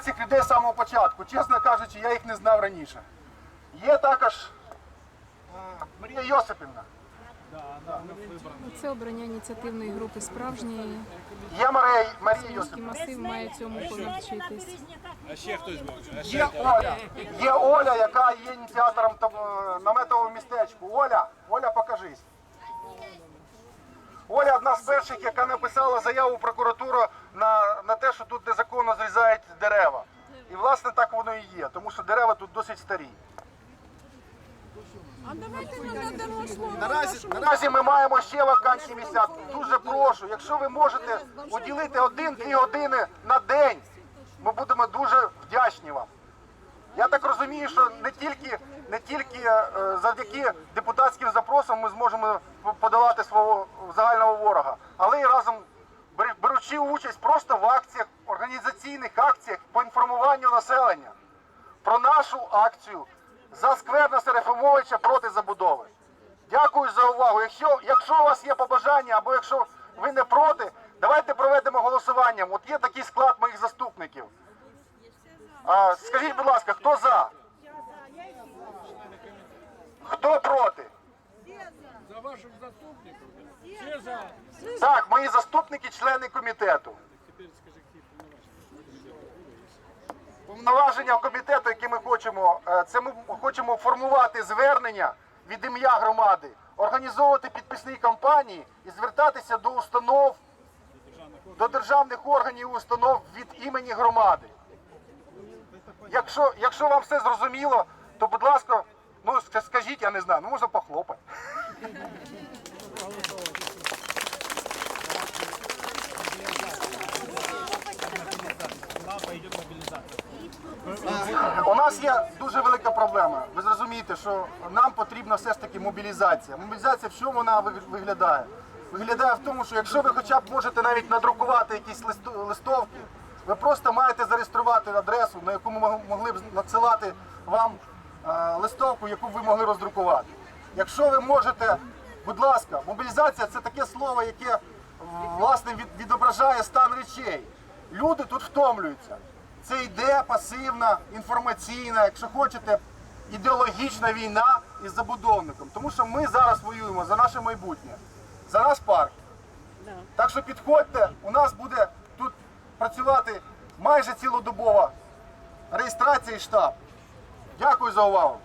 знаю цих людей з самого початку. Чесно кажучи, я їх не знав раніше. Є також Марія Йосипівна. Це обрання ініціативної групи справжньої. Є Марія, Марія Йосипівна. масив має цьому повчитись. А ще хтось ще Є Оля. Є Оля, яка є ініціатором е, наметового містечку. Оля, Оля, покажись. Оля одна з перших, яка написала заяву в прокуратуру на, на те, що тут незаконно зрізають дерева. І власне так воно і є, тому що дерева тут досить старі. Наразі, наразі ми маємо ще вакантні місця. Дуже прошу, якщо ви можете уділити один-дві години на день, ми будемо дуже вдячні вам. Я так розумію, що не тільки, не тільки е, завдяки депутатським запросам ми зможемо подолати свого загального ворога, але і разом беручи участь просто в акціях, організаційних акціях населення про нашу акцію за сквер на Серефимовича проти забудови. Дякую за увагу. Якщо, якщо у вас є побажання або якщо ви не проти, давайте проведемо голосування. От є такий склад моїх заступників. А, скажіть, будь ласка, хто за? Хто проти? за вашим заступником. Так, мої заступники, члени комітету. Повноваження. Комітету, які ми хочемо, е, це ми хочемо формувати звернення від ім'я громади, організовувати підписні кампанії і звертатися до установ, до державних органів і установ від імені громади. Якщо, якщо вам все зрозуміло, то будь ласка, ну скажіть, я не знаю, ну можна похлопати. У нас є дуже велика проблема. Ви зрозумієте, що нам потрібна все ж таки мобілізація. Мобілізація в чому вона виглядає? Виглядає в тому, що якщо ви хоча б можете навіть надрукувати якісь листо- листовки, ви просто маєте зареєструвати адресу, на яку ми могли б надсилати вам е, листовку, яку б ви могли роздрукувати. Якщо ви можете, будь ласка, мобілізація це таке слово, яке власне відображає стан речей. Люди тут втомлюються. Це йде пасивна, інформаційна, якщо хочете, ідеологічна війна із забудовником. Тому що ми зараз воюємо за наше майбутнє, за наш парк. Так що підходьте, у нас буде тут працювати майже цілодобова реєстрація і штаб. Дякую за увагу.